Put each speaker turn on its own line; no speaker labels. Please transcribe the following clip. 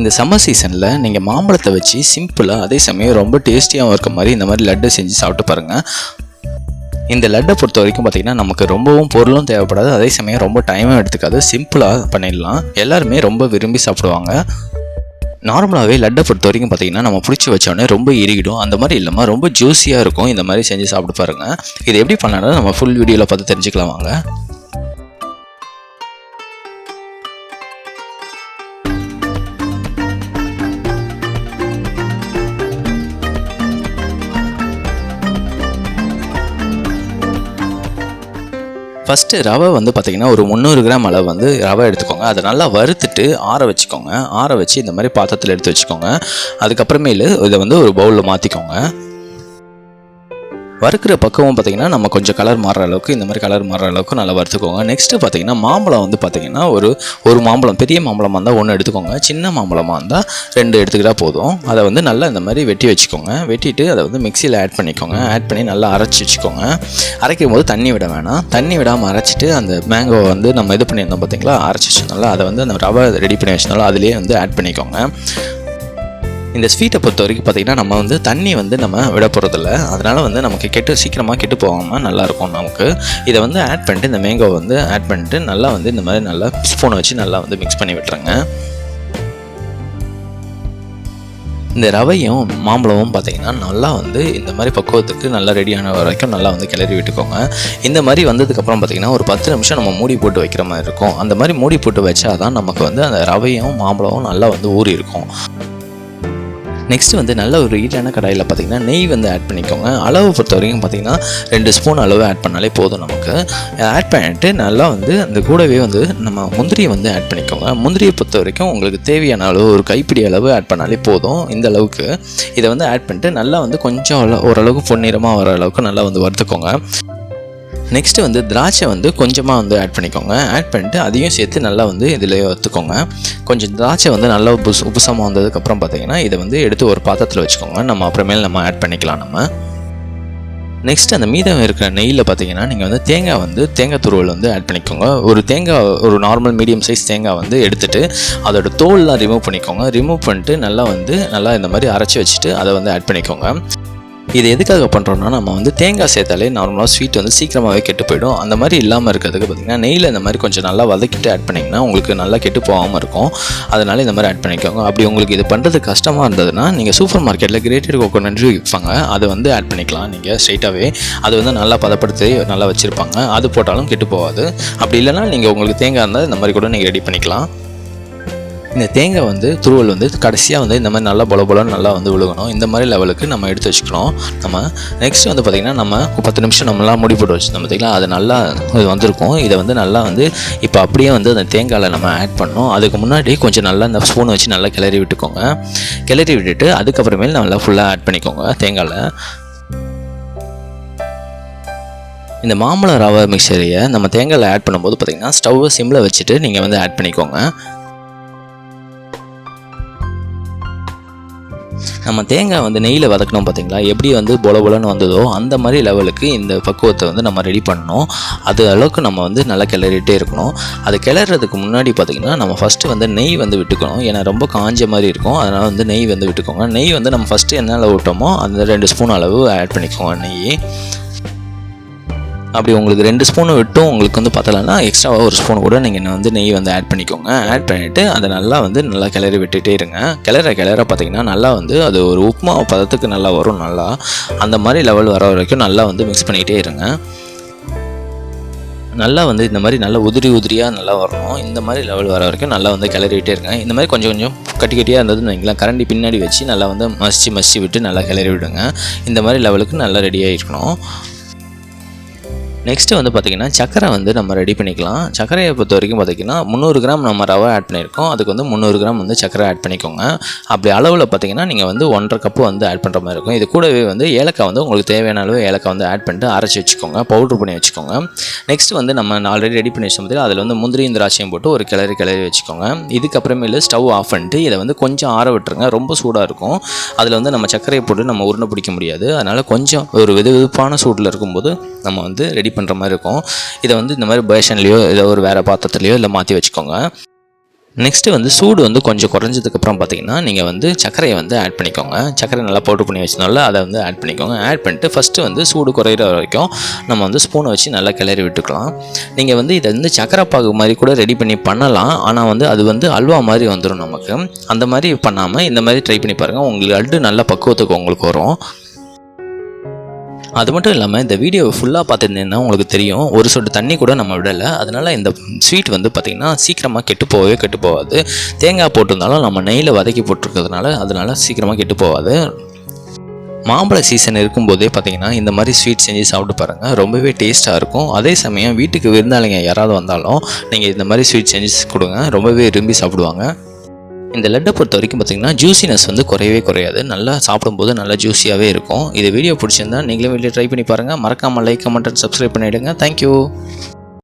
இந்த சம்மர் சீசனில் நீங்கள் மாம்பழத்தை வச்சு சிம்பிளாக அதே சமயம் ரொம்ப டேஸ்டியாகவும் இருக்க மாதிரி இந்த மாதிரி லட்டு செஞ்சு சாப்பிட்டு பாருங்கள் இந்த லட்டை பொறுத்த வரைக்கும் பார்த்திங்கன்னா நமக்கு ரொம்பவும் பொருளும் தேவைப்படாது. அதே சமயம் ரொம்ப டைமும் எடுத்துக்காது. சிம்பிளாக பண்ணிடலாம். எல்லாருமே ரொம்ப விரும்பி சாப்பிடுவாங்க. நார்மலாகவே லட்டை பொறுத்த வரைக்கும் பார்த்தீங்கன்னா நம்ம பிடிச்சி வச்சோடனே ரொம்ப இறுகிடும் அந்த மாதிரி இல்லாமல் ரொம்ப ஜூஸியாக இருக்கும். இந்த மாதிரி செஞ்சு சாப்பிட்டு பாருங்கள் இது எப்படி பண்ணலாம்னு நம்ம ஃபுல் வீடியோவில் பார்த்து தெரிஞ்சுக்கலாம் வாங்க. ஃபஸ்ட்டு ரவை வந்து பார்த்திங்கன்னா ஒரு முந்நூறு கிராம் அளவு வந்து ரவை எடுத்துக்கோங்க. அதை நல்லா வறுத்துட்டு ஆற வச்சுக்கோங்க. ஆற வச்சு இந்த மாதிரி பாத்திரத்தில் எடுத்து வச்சுக்கோங்க. அதுக்கப்புறமேலு இதை வந்து ஒரு பவுலில் மாற்றிக்கோங்க வறுக்கிற பக்குவம் பார்த்தீங்கன்னா நம்ம கொஞ்சம் கலர் மாறுற அளவுக்கு இந்த மாதிரி கலர் மாறுற அளவுக்கு நல்லா வறுத்துக்கோங்க. நெக்ஸ்ட்டு பார்த்தீங்கன்னா மாம்பழம் வந்து பார்த்தீங்கன்னா ஒரு ஒரு மாம்பழம் பெரிய மாம்பழமாக இருந்தால் ஒன்று எடுத்துக்கோங்க. சின்ன மாம்பழமாக இருந்தால் ரெண்டு எடுத்துக்கிட்டால் போதும். அதை வந்து நல்லா இந்த மாதிரி வெட்டி வச்சுக்கோங்க. வெட்டிட்டு அதை வந்து மிக்சியில் ஆட் பண்ணிக்கோங்க. ஆட் பண்ணி நல்லா அரைச்சி வச்சுக்கோங்க. அரைக்கும் போது தண்ணி விட வேணாம். தண்ணி விடாமல் அரைச்சிட்டு அந்த மேங்கோவை வந்து நம்ம இது பண்ணியிருந்தோம் பார்த்தீங்களா? அரைச்சி வச்சிருந்தோம்ல அதை வந்து அந்த ரவை ரெடி பண்ணி வச்சிருந்தாலும் அதிலே வந்து ஆட் பண்ணிக்கோங்க. இந்த ஸ்வீட்டை பொறுத்த வரைக்கும் பார்த்திங்கன்னா நம்ம வந்து தண்ணி வந்து நம்ம விட போகிறதில்ல அதனால் வந்து நமக்கு கெட்டு சீக்கிரமாக கெட்டு போகாமல் நல்லாயிருக்கும் நமக்கு. இதை வந்து ஆட் பண்ணிட்டு இந்த மேங்கோ வந்து ஆட் பண்ணிட்டு நல்லா வந்து இந்த மாதிரி நல்லா ஸ்பூனை வச்சு நல்லா வந்து மிக்ஸ் பண்ணி விட்டுருங்க. இந்த ரவையும் மாம்பழமும் பார்த்தீங்கன்னா நல்லா வந்து இந்த மாதிரி பக்குவத்துக்கு நல்லா ரெடியான வரைக்கும் நல்லா வந்து கிளறி விட்டுக்கோங்க. இந்த மாதிரி வந்ததுக்கப்புறம் பார்த்தீங்கன்னா ஒரு பத்து நிமிஷம் நம்ம மூடி போட்டு வைக்கிற மாதிரி இருக்கும். அந்த மாதிரி மூடி போட்டு வச்சா தான் நமக்கு வந்து அந்த ரவையும் மாம்பழமும் நல்லா வந்து ஊறி இருக்கும். நெக்ஸ்ட் வந்து நல்ல ஒரு ஹீட்டான கடாயில் பார்த்தீங்கன்னா நெய் வந்து ஆட் பண்ணிக்கோங்க. அளவு பொறுத்த வரைக்கும் பார்த்தீங்கன்னா ரெண்டு ஸ்பூன் அளவு ஆட் பண்ணாலே போதும் நமக்கு. ஆட் பண்ணிட்டு நல்லா வந்து அந்த கூடவே வந்து நம்ம முந்திரியை வந்து ஆட் பண்ணிக்கோங்க. முந்திரியை பொறுத்த வரைக்கும் உங்களுக்கு தேவையான அளவு ஒரு கைப்பிடி அளவு ஆட் பண்ணாலே போதும் இந்த அளவுக்கு. இதை வந்து ஆட் பண்ணிட்டு நல்லா வந்து கொஞ்சம் ஓரளவுக்கு பொன்னிறமாக வர அளவுக்கு நல்லா வந்து வறுத்துக்கோங்க. நெக்ஸ்ட்டு வந்து திராட்சை வந்து கொஞ்சமாக வந்து ஆட் பண்ணிக்கோங்க. ஆட் பண்ணிட்டு அதையும் சேர்த்து நல்லா வந்து இதில் வறுத்துக்கோங்க. கொஞ்சம் திராட்சை வந்து நல்லா உபுஸ் உபசமாக வந்ததுக்கப்புறம் பார்த்தீங்கன்னா இதை வந்து எடுத்து ஒரு பாத்திரத்தில் வச்சுக்கோங்க. நம்ம அப்புறமேல் நம்ம ஆட் பண்ணிக்கலாம் நம்ம. நெக்ஸ்ட் அந்த மீதம் இருக்கிற நெய்யில் பார்த்தீங்கன்னா நீங்கள் வந்து தேங்காய் வந்து தேங்காய் துருவல் வந்து ஆட் பண்ணிக்கோங்க. ஒரு தேங்காய் ஒரு நார்மல் மீடியம் சைஸ் தேங்காய் வந்து எடுத்துகிட்டு அதோட தோல்லாம் ரிமூவ் பண்ணிக்கோங்க. ரிமூவ் பண்ணிட்டு நல்லா வந்து நல்லா இந்த மாதிரி அரைச்சி வச்சுட்டு அதை வந்து ஆட் பண்ணிக்கோங்க. இது எதுக்காக பண்ணுறோம்னா நம்ம வந்து தேங்காய் சேர்த்தாலே நார்மலாக ஸ்வீட் வந்து சீக்கிரமாகவே கெட்டு போயிடும். அந்த மாதிரி இல்லாமல் இருக்கிறதுக்கு பார்த்திங்கன்னா நெய்யில் இந்த மாதிரி கொஞ்சம் நல்லா வதக்கிட்டு ஆட் பண்ணிங்கன்னா உங்களுக்கு நல்லா கெட்டு போகாமல் இருக்கும். அதனால் இந்த மாதிரி ஆட் பண்ணிக்கோங்க. அப்படி உங்களுக்கு இது பண்ணுறது கஷ்டமாக இருந்ததுன்னா நீங்கள் சூப்பர் மார்க்கெட்டில் கிரேட்டட் கோகோனட் விற்பாங்க அதை வந்து ஆட் பண்ணிக்கலாம். நீங்கள் ஸ்ட்ரைட்டாகவே அது வந்து நல்லா பதப்படுத்தி நல்லா வச்சுருப்பாங்க. அது போட்டாலும் கெட்டு போகாது. அப்படி இல்லைன்னா நீங்கள் உங்களுக்கு தேங்காய் இருந்தால் இந்த மாதிரி கூட நீங்கள் ரெடி பண்ணிக்கலாம். இந்த தேங்காய் வந்து துருவல் வந்து கடைசியாக வந்து இந்த மாதிரி நல்லா பொல பொலன்னு நல்லா வந்து விழுகணும். இந்த மாதிரி லெவலுக்கு நம்ம எடுத்து வச்சுக்கணும். நம்ம நெக்ஸ்ட் வந்து பார்த்திங்கன்னா நம்ம பத்து நிமிஷம் நம்மளாம் முடி போட்டு வச்சுருந்தோம் பார்த்திங்களா அது நல்லா இது வந்திருக்கும். இதை வந்து நல்லா வந்து இப்போ அப்படியே வந்து அந்த தேங்காயில் நம்ம ஆட் பண்ணோம் அதுக்கு முன்னாடி கொஞ்சம் நல்லா இந்த ஸ்பூனை வச்சு நல்லா கிளறி விட்டுக்கோங்க. கிளறி விட்டுட்டு அதுக்கப்புறமேல் நல்லா ஃபுல்லாக ஆட் பண்ணிக்கோங்க தேங்காயில். இந்த மாம்பழம் ரவை மிக்சரையை நம்ம தேங்காயில் ஆட் பண்ணும்போது பார்த்திங்கன்னா ஸ்டவ்வை சிம்மில் வச்சுட்டு நீங்கள் வந்து ஆட் பண்ணிக்கோங்க. நம்ம தேங்காய் வந்து நெய்யில் வதக்கணும் பார்த்தீங்களா எப்படி வந்து பொல பொலன்னு வந்ததோ அந்த மாதிரி லெவலுக்கு இந்த பக்குவத்தை வந்து நம்ம ரெடி பண்ணணும். அது அளவுக்கு நம்ம வந்து நல்லா கிளறிட்டே இருக்கணும். அது கிளறதுக்கு முன்னாடி பார்த்தீங்கன்னா நம்ம ஃபஸ்ட்டு வந்து நெய் வந்து விட்டுக்கணும். ஏன்னா ரொம்ப காஞ்ச மாதிரி இருக்கும். அதனால் வந்து நெய் வந்து விட்டுக்கோங்க. நெய் வந்து நம்ம ஃபஸ்ட்டு என்ன அளவு விட்டோமோ அந்த ரெண்டு ஸ்பூன் அளவு ஆட் பண்ணிக்கோங்க நெய் அப்படி உங்களுக்கு ரெண்டு ஸ்பூன் விட்டும் உங்களுக்கு வந்து பத்தலைன்னா எக்ஸ்ட்ராவாக ஒரு ஸ்பூன் கூட நீங்கள் வந்து நெய் வந்து ஆட் பண்ணிக்கோங்க. ஆட் பண்ணிவிட்டு அதை நல்லா வந்து நல்லா கிளறி விட்டுட்டே இருங்க. கிளற கிளற பார்த்தீங்கன்னா நல்லா வந்து அது ஒரு உப்புமா பதத்துக்கு நல்லா வரும் நல்லா. அந்த மாதிரி லெவல் வர வரைக்கும் நல்லா வந்து மிக்ஸ் பண்ணிக்கிட்டே இருங்க. நல்லா வந்து இந்த மாதிரி நல்லா உதிரி உதிரியாக நல்லா வரணும். இந்த மாதிரி லெவல் வர வரைக்கும் நல்லா வந்து கிளறிட்டே இருங்க. இந்த மாதிரி கொஞ்சம் கொஞ்சம் கட்டி கட்டியாக இருந்ததுன்னு வைங்களேன். கரண்டி பின்னாடி வச்சு நல்லா வந்து மசிச்சு மசிச்சு விட்டு நல்லா கிளறி விடுங்க. இந்த மாதிரி லெவலுக்கு நல்லா ரெடியாக இருக்கணும் நெக்ஸ்ட்டு வந்து பார்த்திங்கன்னா சக்கரை வந்து நம்ம ரெடி பண்ணிக்கலாம். சர்க்கரையை பொறுத்த வரைக்கும் பார்த்திங்கன்னா முந்நூறு கிராம் நம்ம ரவை ஆட் பண்ணியிருக்கோம். அதுக்கு வந்து முந்நூறு கிராம் வந்து சக்கரை ஆட் பண்ணிக்கோங்க. அப்படி அளவில் பார்த்திங்கன்னா நீங்கள் வந்து ஒன்றரை கப்பு வந்து ஆட் பண்ணுற மாதிரி இருக்கும். இது கூடவே வந்து ஏலக்காய் வந்து உங்களுக்கு தேவையான அளவு ஏலக்காய் வந்து ஆட் பண்ணிட்டு அரைச்சி வச்சுக்கோங்க. பவுட்ரு பண்ணி வச்சுக்கோங்க. நெக்ஸ்ட் வந்து நம்ம ஆல்ரெடி ரெடி பண்ணி வச்சோம் பார்த்தீங்களா அதில் வந்து முந்திரியும் திராட்சையும் போட்டு ஒரு கிளறி கிளறி வச்சுக்கோங்க. இதுக்கப்புறமேலு ஸ்டவ் ஆஃப் பண்ணிட்டு இதை வந்து கொஞ்சம் ஆற விட்டுருங்க. ரொம்ப சூடாக இருக்கும். அதில் வந்து நம்ம சர்க்கரையை போட்டு நம்ம உருண்டை பிடிக்க முடியாது. அதனால் கொஞ்சம் ஒரு வெது வெதுப்பான சூட்டில் இருக்கும்போது நம்ம வந்து ரெடி பண்ணுற மாதிரி இருக்கும். இதை வந்து இந்த மாதிரி பேஷன்லேயோ ஏதோ ஒரு வேறு பாத்திரத்துலையோ இல்லை மாற்றி வச்சுக்கோங்க. நெக்ஸ்ட்டு வந்து சூடு வந்து கொஞ்சம் குறைஞ்சதுக்கப்புறம் பார்த்தீங்கன்னா நீங்கள் வந்து சர்க்கரையை வந்து ஆட் பண்ணிக்கோங்க. சர்க்கரை நல்லா பவுடர் பண்ணி வச்சனால அதை வந்து ஆட் பண்ணிக்கோங்க. ஆட் பண்ணிட்டு ஃபஸ்ட்டு வந்து சூடு குறையிற வரைக்கும் நம்ம வந்து ஸ்பூனை வச்சு நல்லா கிளறி விட்டுக்கலாம். நீங்கள் வந்து இதை வந்து சக்கரை பாகு மாதிரி கூட ரெடி பண்ணி பண்ணலாம். ஆனால் வந்து அது வந்து அல்வா மாதிரி வந்துடும் நமக்கு. அந்த மாதிரி பண்ணாமல் இந்த மாதிரி ட்ரை பண்ணி பாருங்கள் உங்களுக்கு லட்டு நல்ல பக்குவத்துக்கு உங்களுக்கு வரும். அது மட்டும் இல்லாமல் இந்த வீடியோவை ஃபுல்லாக பார்த்துருந்தீங்கன்னா உங்களுக்கு தெரியும் ஒரு சொட்டு தண்ணி கூட நம்ம விடலை. அதனால் இந்த ஸ்வீட் வந்து பார்த்திங்கன்னா சீக்கிரமாக கெட்டு போகவே கெட்டு போகாது. தேங்காய் போட்டிருந்தாலும் நம்ம நெய்யில் வதக்கி போட்டிருக்கிறதுனால அதனால் சீக்கிரமாக கெட்டு போகாது. மாம்பழ சீசன் இருக்கும்போதே பார்த்தீங்கன்னா இந்த மாதிரி ஸ்வீட் செஞ்சு சாப்பிட்டு பாருங்கள் ரொம்பவே டேஸ்ட்டாக இருக்கும். அதே சமயம் வீட்டுக்கு விருந்தாளிங்க யாராவது வந்தாலும் நீங்கள் இந்த மாதிரி ஸ்வீட் செஞ்சு கொடுங்க. ரொம்பவே விரும்பி சாப்பிடுவாங்க. இந்த லட்டை பொறுத்த வரைக்கும் பார்த்தீங்கன்னா ஜூசினஸ் வந்து குறையவே குறையாது. நல்லா சாப்பிடும்போது நல்லா ஜூஸியாகவே இருக்கும். இது வீடியோ பிடிச்சிருந்தா நீங்களும் வீட்டில் ட்ரை பண்ணி பாருங்கள் மறக்காமல் லைக் கமெண்ட் அண்ட் சப்ஸ்கிரைப் பண்ணிவிடுங்க தேங்க்யூ